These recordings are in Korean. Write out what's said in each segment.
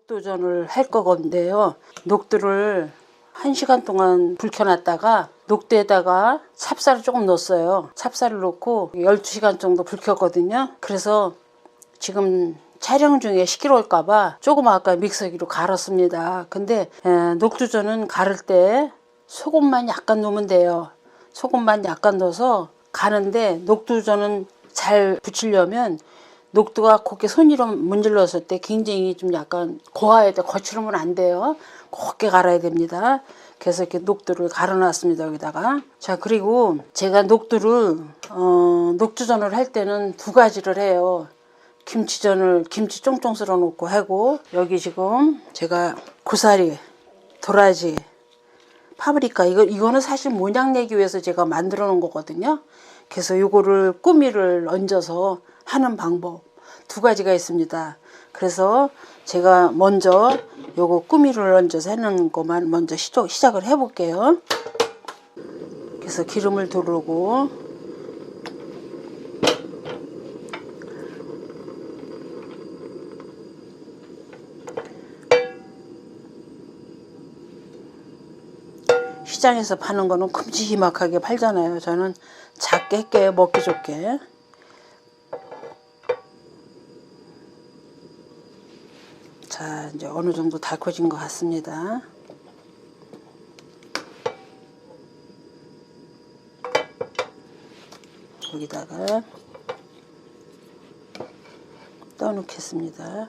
녹두전을 할 거건데요. 녹두를 1시간 동안 불켜놨다가 녹두에다가 찹쌀을 조금 넣었어요. 찹쌀을 넣고 12시간 정도 불켰거든요. 그래서 지금 촬영 중에 시끄러울까봐 조금 아까 믹서기로 갈았습니다. 근데 에, 녹두전은 가를 때 소금만 약간 넣으면 돼요. 소금만 약간 넣어서 가는데 녹두전은 잘 붙이려면 녹두가 곱게 손으로 문질렀을 때 굉장히 좀 약간 고와야 돼. 거칠으면 안 돼요. 곱게 갈아야 됩니다. 그래서 이렇게 녹두를 갈아놨습니다. 여기다가. 자, 그리고 제가 녹두를, 어, 녹두전을 할 때는 두 가지를 해요. 김치전을, 김치 쫑쫑 썰어 놓고 하고, 여기 지금 제가 고사리, 도라지, 파브리카, 이거, 이거는 사실 모양 내기 위해서 제가 만들어 놓은 거거든요. 그래서 요거를 꾸미를 얹어서 하는 방법 두 가지가 있습니다. 그래서 제가 먼저 요거 꾸미를 얹어서 하는 것만 먼저 시도, 시작을 해 볼게요. 그래서 기름을 두르고 시장에서 파는 거는 큼지막하게 팔잖아요. 저는 작게 할게요. 먹기 좋게. 자, 이제 어느 정도 달궈진 것 같습니다. 여기다가 떠놓겠습니다.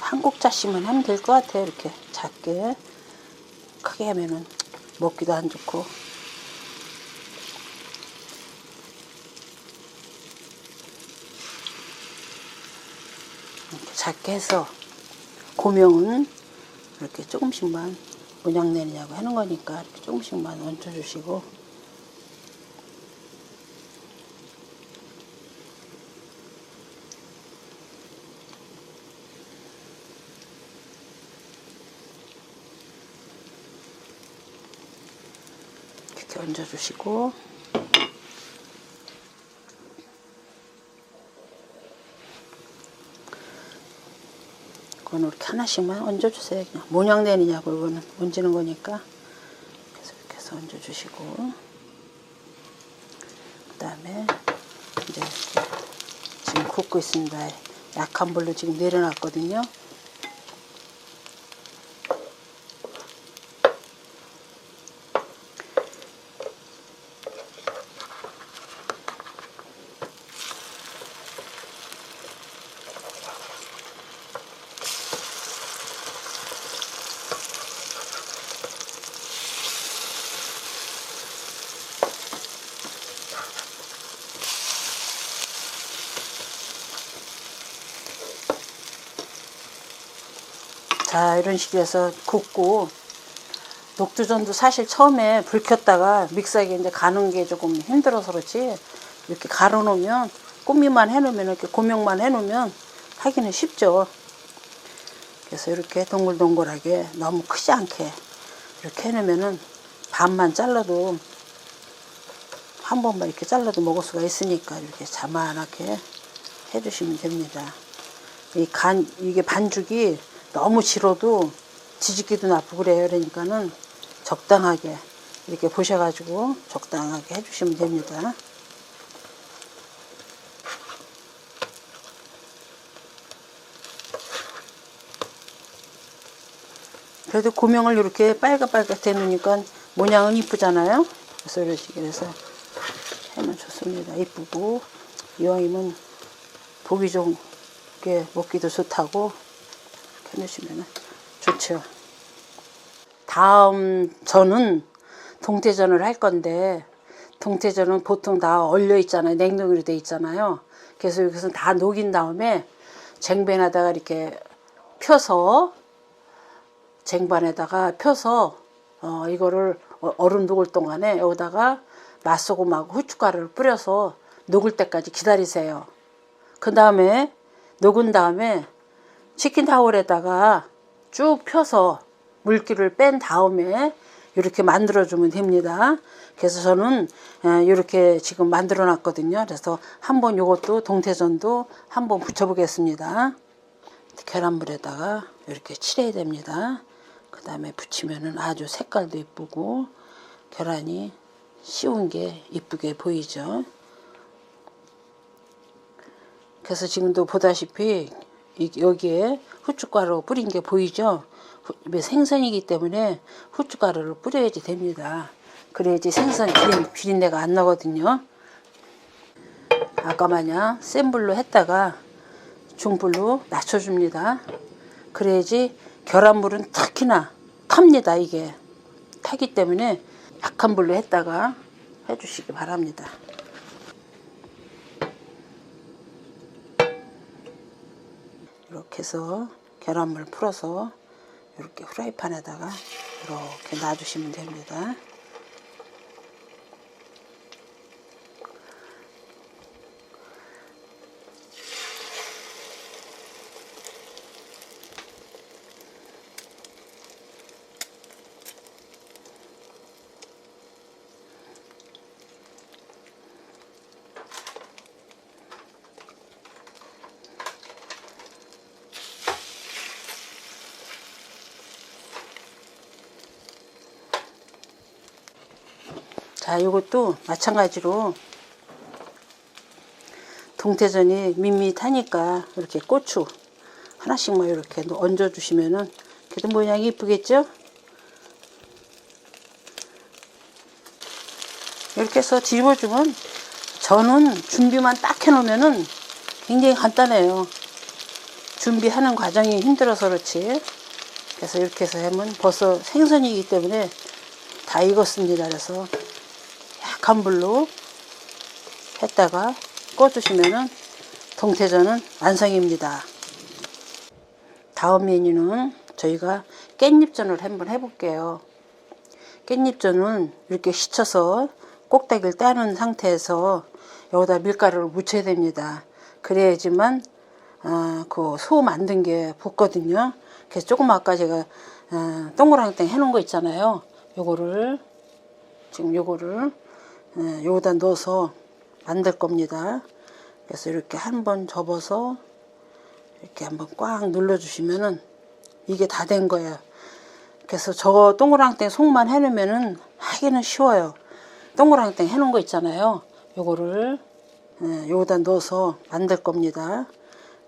한 국자씩만 하면 될 것 같아요. 이렇게 작게 크게 하면은 먹기도 안 좋고. 작게 해서 고명은 이렇게 조금씩만 모양 내느냐고 하는 거니까 이렇게 조금씩만 얹어주시고 이렇게 얹어주시고 이거는 이렇게 하나씩만 얹어주세요. 그냥 모양 내느냐고 이거는 얹는 거니까 그래서 이렇게 해서 얹어주시고 그 다음에 이제 지금 굽고 있습니다. 약한 불로 지금 내려놨거든요. 자 이런 식으로 해서 굽고 녹두전도 사실 처음에 불 켰다가 믹서기에 이제 가는 게 조금 힘들어서 그렇지 이렇게 갈아 놓으면 꾸미만 해 놓으면 이렇게 고명만 해 놓으면 하기는 쉽죠 그래서 이렇게 동글동글하게 너무 크지 않게 이렇게 해 놓으면은 반만 잘라도 한 번만 이렇게 잘라도 먹을 수가 있으니까 이렇게 자만하게 해주시면 됩니다. 이 간 이게 반죽이 너무 질어도 지지기도 나쁘고 그래요. 그러니까는 적당하게 이렇게 보셔가지고 적당하게 해주시면 됩니다. 그래도 고명을 이렇게 빨갛빨갛 해놓으니까 모양은 이쁘잖아요. 그래서 식으로 해서 하면 좋습니다. 이쁘고 이왕이면 보기 좋게 먹기도 좋다고 해놓으시면 좋죠. 다음 저는 동태전을 할 건데 동태전은 보통 다 얼려 있잖아요. 냉동으로 돼 있잖아요. 그래서 여기서 다 녹인 다음에 쟁반에다가 이렇게 펴서 쟁반에다가 펴서 어, 이거를 어- 얼음 녹을 동안에 여기다가 맛소금하고 후춧가루를 뿌려서 녹을 때까지 기다리세요. 그 다음에 녹은 다음에 치킨 타월에다가 쭉 펴서 물기를 뺀 다음에 이렇게 만들어 주면 됩니다. 그래서 저는 예, 이렇게 지금 만들어 놨거든요. 그래서 한번 이것도 동태전도 한번 붙여 보겠습니다. 계란물에다가 이렇게 칠해야 됩니다. 그 다음에 붙이면은 아주 색깔도 이쁘고 계란이 씌운 게 이쁘게 보이죠. 그래서 지금도 보다시피 이- 여기에 후춧가루 뿌린 게 보이죠? 생선이기 때문에 후춧가루를 뿌려야지 됩니다. 그래야지 생선 비린, 비린 내가 안 나거든요. 아까 마냥 센 불로 했다가 중불로 낮춰줍니다. 그래야지 계란물은 특히나 탑니다 이게 타기 때문에 약한 불로 했다가 해주시기 바랍니다. 이렇게 해서 계란물 풀어서 이렇게 후라이팬에다가 이렇게 놔주시면 됩니다. 자, 이것도 마찬가지로 동태전이 밋밋하니까 이렇게 고추 하나씩만 이렇게 얹어 주시면은 그래도 모양이 이쁘겠죠? 이렇게 해서 뒤집어주면 저는 준비만 딱 해놓으면은 굉장히 간단해요. 준비하는 과정이 힘들어서 그렇지. 그래서 이렇게 해서 하면 벌써 생선이기 때문에 다 익었습니다. 그래서 약한 불로 했다가 꺼주시면은 동태전은 완성입니다. 다음 메뉴는 저희가 깻잎전을 한번 해볼게요. 깻잎전은 이렇게 씻어서 꼭다기를 따는 상태에서 여기다 밀가루를 묻혀야 됩니다. 그래야지만 어, 그소 만든 게 붙거든요. 그래서 조금 아까 제가 어, 동그랑땡 해놓은 거 있잖아요. 요거를 지금 요거를 어, 여기다 넣어서 만들 겁니다. 그래서 이렇게 한번 접어서 이렇게 한번 꽉 눌러주시면은 이게 다 된 거예요. 그래서 저 동그랑땡 속만 해놓으면은 하기는 쉬워요. 동그랑땡 해놓은 거 있잖아요. 요거를 예, 여기다 넣어서 만들 겁니다.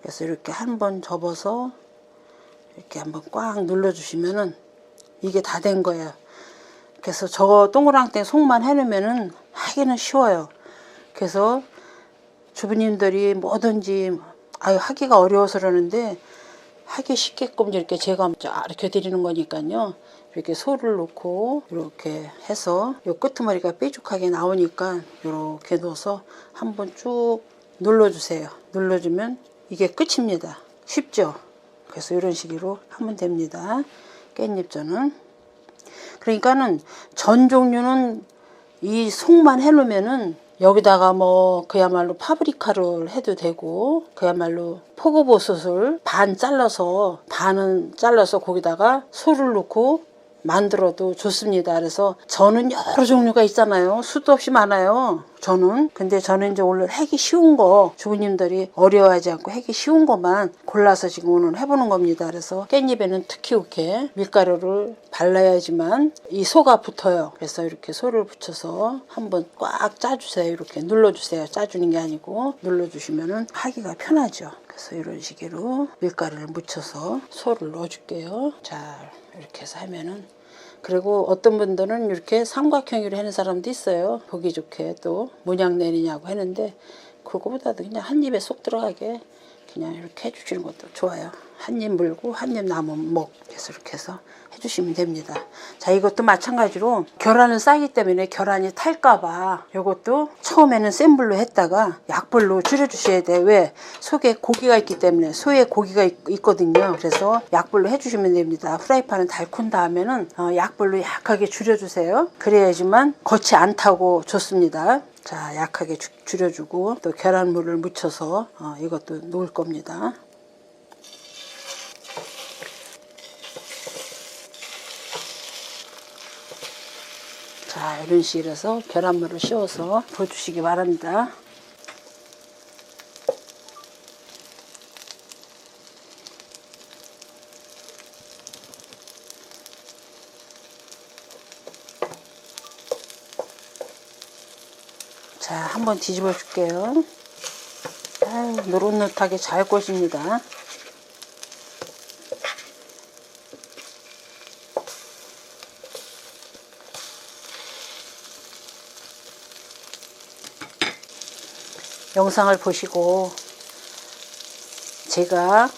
그래서 이렇게 한번 접어서 이렇게 한번 꽉 눌러주시면은 이게 다 된 거예요. 그래서 저 동그랑땡 속만 해놓으면은 하기는 쉬워요. 그래서 주부님들이 뭐든지 아유 하기가 어려워서 그러는데 하기 쉽게끔 이렇게 제가 이렇게 드리는 거니까요. 이렇게 소를 넣고 이렇게 해서 요 끄트머리가 뾰족하게 나오니까 이렇게 넣어서 한번 쭉 눌러주세요. 눌러주면 이게 끝입니다. 쉽죠? 그래서 이런 식으로 하면 됩니다. 깻잎전은. 그러니까는 전 종류는 이 속만 해놓으면은 여기다가 뭐 그야말로 파브리카를 해도 되고 그야말로 포고버섯을 반 잘라서 반은 잘라서 거기다가 소를 넣고 만들어도 좋습니다. 그래서 저는 여러 종류가 있잖아요. 수도 없이 많아요. 저는 근데 저는 이제 오늘 하기 쉬운 거 주부님들이 어려워하지 않고 하기 쉬운 것만 골라서 지금 오늘 해보는 겁니다. 그래서 깻잎에는 특히 이렇게 밀가루를 발라야지만 이 소가 붙어요. 그래서 이렇게 소를 붙여서 한번 꽉 짜주세요. 이렇게 눌러주세요. 짜주는 게 아니고 눌러주시면은 하기가 편하죠. 그래서 이런 식으로 밀가루를 묻혀서 소를 넣어줄게요. 자 이렇게 해서 하면은 그리고 어떤 분들은 이렇게 삼각형으로 하는 사람도 있어요. 보기 좋게 또 모양 내리냐고 하는데 그거보다도 그냥 한 입에 쏙 들어가게 그냥 이렇게 해주시는 것도 좋아요. 한 입 물고 한 입 남은 목 그래서 이렇게 해서 해주시면 됩니다. 자 이것도 마찬가지로 계란을 싸기 때문에 계란이 탈까봐 이것도 처음에는 센 불로 했다가 약불로 줄여주셔야 돼. 왜? 속에 고기가 있기 때문에 소에 고기가 있, 거든요 그래서 약불로 해주시면 됩니다. 프라이팬은 달군 다음에는 어, 약불로 약하게 줄여주세요. 그래야지만 겉이 안 타고 좋습니다. 자 약하게 주- 줄여주고 또 계란물을 묻혀서 어, 이것도 놓을 겁니다. 자 이런 식으로 해서 계란물을 씌워서 부어주시기 바랍니다. 자, 한번 뒤집어 줄게요. 노릇노릇하게 잘 꼬집니다. 영상을 보시고 제가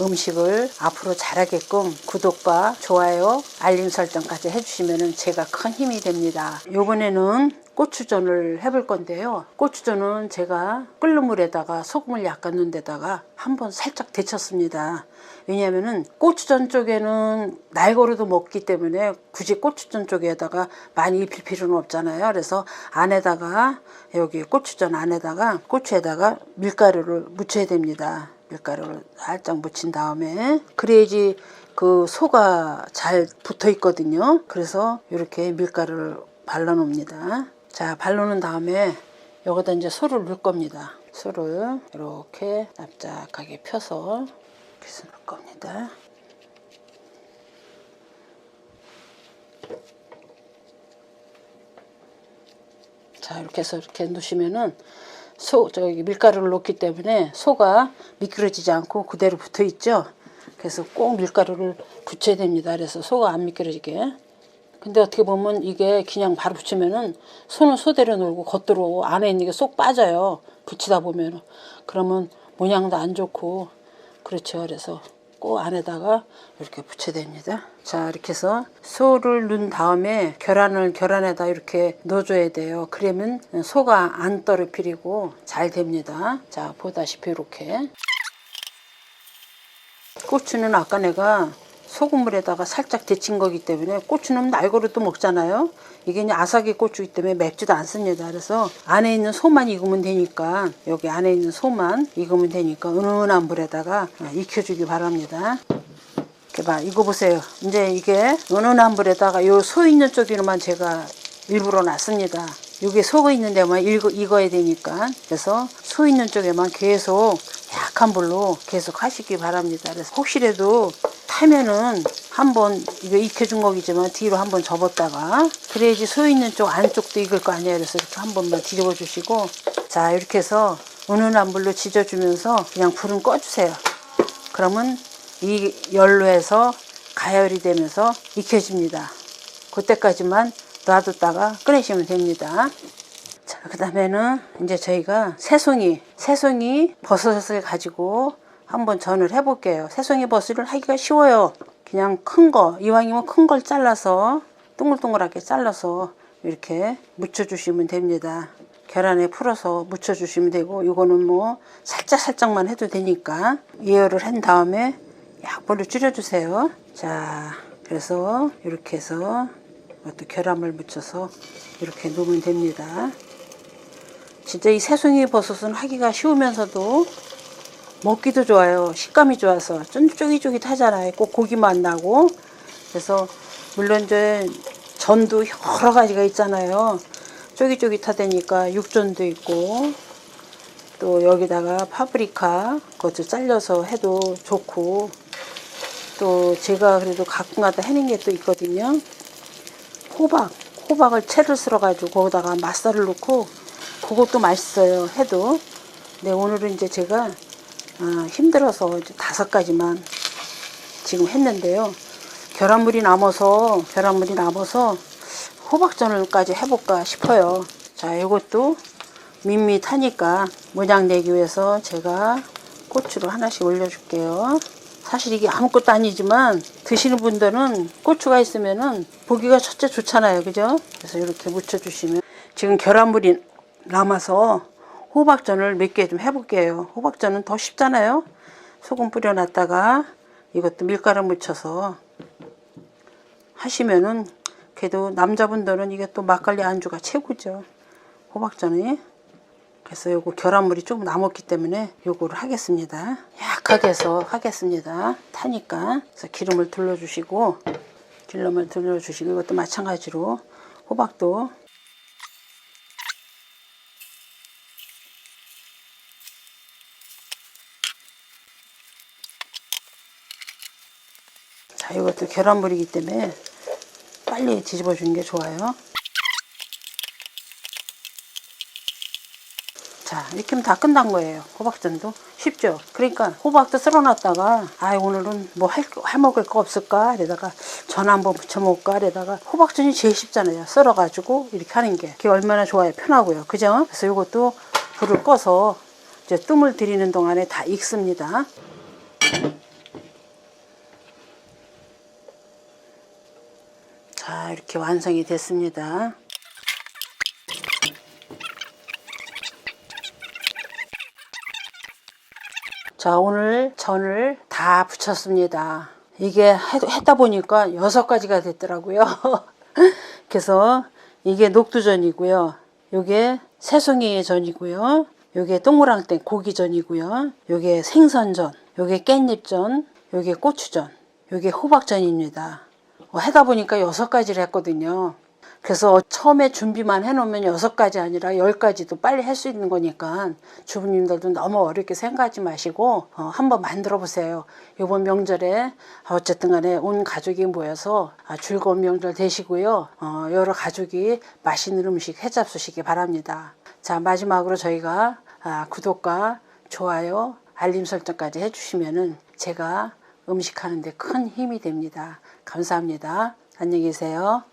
음식을 앞으로 잘하게끔 구독과 좋아요, 알림 설정까지 해주시면 제가 큰 힘이 됩니다. 이번에는 고추전을 해볼 건데요. 고추전은 제가 끓는 물에다가 소금을 약간 넣은 데다가 한번 살짝 데쳤습니다. 왜냐하면은 고추전 쪽에는 날거로도 먹기 때문에 굳이 고추전 쪽에다가 많이 입힐 필요는 없잖아요. 그래서 안에다가 여기 고추전 안에다가 고추에다가 밀가루를 묻혀야 됩니다. 밀가루를 살짝 묻힌 다음에 그래야지 그 소가 잘 붙어 있거든요. 그래서 이렇게 밀가루를 발라 놓습니다. 자, 놓은 다음에 여기다 이제 소를 넣을 겁니다. 소를 이렇게 납작하게 펴서 이렇게 넣을 겁니다. 자, 이렇게 해서 이렇게 넣으시면은 소 저기 밀가루를 넣기 때문에 소가 미끄러지지 않고 그대로 붙어 있죠. 그래서 꼭 밀가루를 붙여야 됩니다. 그래서 소가 안 미끄러지게. 근데 어떻게 보면 이게 그냥 바로 붙이면은 손은 소대로 놀고 겉으로 안에 있는 게 쏙 빠져요. 붙이다 보면은 그러면 모양도 안 좋고 그렇죠. 그래서 꼭 안에다가 이렇게 붙여야 됩니다. 자 이렇게 해서 소를 넣은 다음에 계란을 계란에다 이렇게 넣어줘야 돼요. 그러면 소가 안 떨어뜨리고 잘 됩니다. 자 보다시피 이렇게 고추는 아까 내가 소금물에다가 살짝 데친 거기 때문에 고추는 날거로도 먹잖아요. 이게 이제 아삭이 고추이기 때문에 맵지도 않습니다. 그래서 안에 있는 소만 익으면 되니까 여기 안에 있는 소만 익으면 되니까 은은한 불에다가 익혀주기 바랍니다. 이렇게 봐, 이거 보세요. 이제 이게 은은한 불에다가 요 소 있는 쪽으로만 제가 일부러 놨습니다. 여기 소가 있는 데만 익어, 익어야 되니까 그래서 소 있는 쪽에만 계속 약한 불로 계속 하시기 바랍니다. 그래서 혹시라도 타면은 한번 이거 익혀준 거기지만 뒤로 한번 접었다가 그래야지 소 있는 쪽 안쪽도 익을 거 아니에요. 그래서 이렇게 한 번만 뒤집어 주시고 자 이렇게 해서 은은한 불로 지져주면서 그냥 불은 꺼주세요. 그러면 이 열로 해서 가열이 되면서 익혀집니다. 그때까지만 놔뒀다가 꺼내시면 됩니다. 자, 그 다음에는 이제 저희가 새송이, 새송이 버섯을 가지고 한번 전을 해볼게요. 새송이 버섯을 하기가 쉬워요. 그냥 큰 거, 이왕이면 큰 걸 잘라서 동글동글하게 잘라서 이렇게 묻혀주시면 됩니다. 계란에 풀어서 묻혀주시면 되고 이거는 뭐 살짝 살짝만 해도 되니까 예열을 한 다음에 약불을 줄여주세요. 자, 그래서 이렇게 해서 이것도 계란을 묻혀서 이렇게 놓으면 됩니다. 진짜 이 새송이 버섯은 하기가 쉬우면서도 먹기도 좋아요. 식감이 좋아서 쫀쫀깃쫀깃하잖아요. 꼭 고기만 나고 그래서 물론 이제 전도 여러 가지가 있잖아요. 쫄깃쫄깃하다니까 육전도 있고 또 여기다가 파프리카 그것도 잘려서 해도 좋고 또 제가 그래도 가끔가다 해는 게또 있거든요. 호박, 호박을 채를 썰어 가지고 거기다가 맛살을 넣고 그것도 맛있어요. 해도. 네 오늘은 이제 제가 아, 힘들어서 다섯 가지만 지금 했는데요. 계란물이 남아서 계란물이 남아서 호박전을까지 해볼까 싶어요. 자, 이것도 밋밋하니까 모양 내기 위해서 제가 고추를 하나씩 올려줄게요. 사실 이게 아무것도 아니지만 드시는 분들은 고추가 있으면은 보기가 첫째 좋잖아요. 그죠? 그래서 이렇게 묻혀주시면 지금 계란물이 남아서 호박전을 몇 개 좀 해볼게요. 호박전은 더 쉽잖아요. 소금 뿌려놨다가 이것도 밀가루 묻혀서 하시면은 그래도 남자분들은 이게 또 막걸리 안주가 최고죠. 호박전이. 그래서 요거 계란물이 좀 남았기 때문에 요거를 하겠습니다. 약하게 해서 하겠습니다. 타니까. 그래서 기름을 둘러주시고 기름을 둘러주시고 이것도 마찬가지로 호박도 자 이것도 계란물이기 때문에 빨리 뒤집어 주는 게 좋아요. 자 이렇게 하면 다 끝난 거예요 호박전도. 쉽죠? 그러니까 호박도 썰어놨다가 아 오늘은 뭐 할 해 먹을 거 없을까? 이러다가 전 한번 부쳐 먹을까? 이러다가 호박전이 제일 쉽잖아요. 썰어가지고 이렇게 하는 게. 그게 얼마나 좋아요. 편하고요. 그죠? 그래서 이것도 불을 꺼서 이제 뜸을 들이는 동안에 다 익습니다 자 이렇게 완성이 됐습니다 자, 오늘 전을 다 붙였습니다. 이게 해- 했다 보니까 여섯 가지가 됐더라고요. 그래서 이게 녹두전이고요. 요게 새송이 전이고요. 요게 동그랑땡 고기전이고요. 요게 생선전, 요게 깻잎전, 요게 고추전, 요게 호박전입니다. 어, 하다 보니까 여섯 가지를 했거든요. 그래서 처음에 준비만 해놓으면 여섯 가지 아니라 열 가지도 빨리 할 수 있는 거니까 주부님들도 너무 어렵게 생각하지 마시고 어, 한번 만들어 보세요. 이번 명절에 어쨌든 간에 온 가족이 모여서 아, 즐거운 명절 되시고요. 어, 여러 가족이 맛있는 음식 해잡수시기 바랍니다. 자 마지막으로 저희가 아, 구독과 좋아요, 알림 설정까지 해주시면은 제가 음식 하는데 큰 힘이 됩니다. 감사합니다. 안녕히 계세요.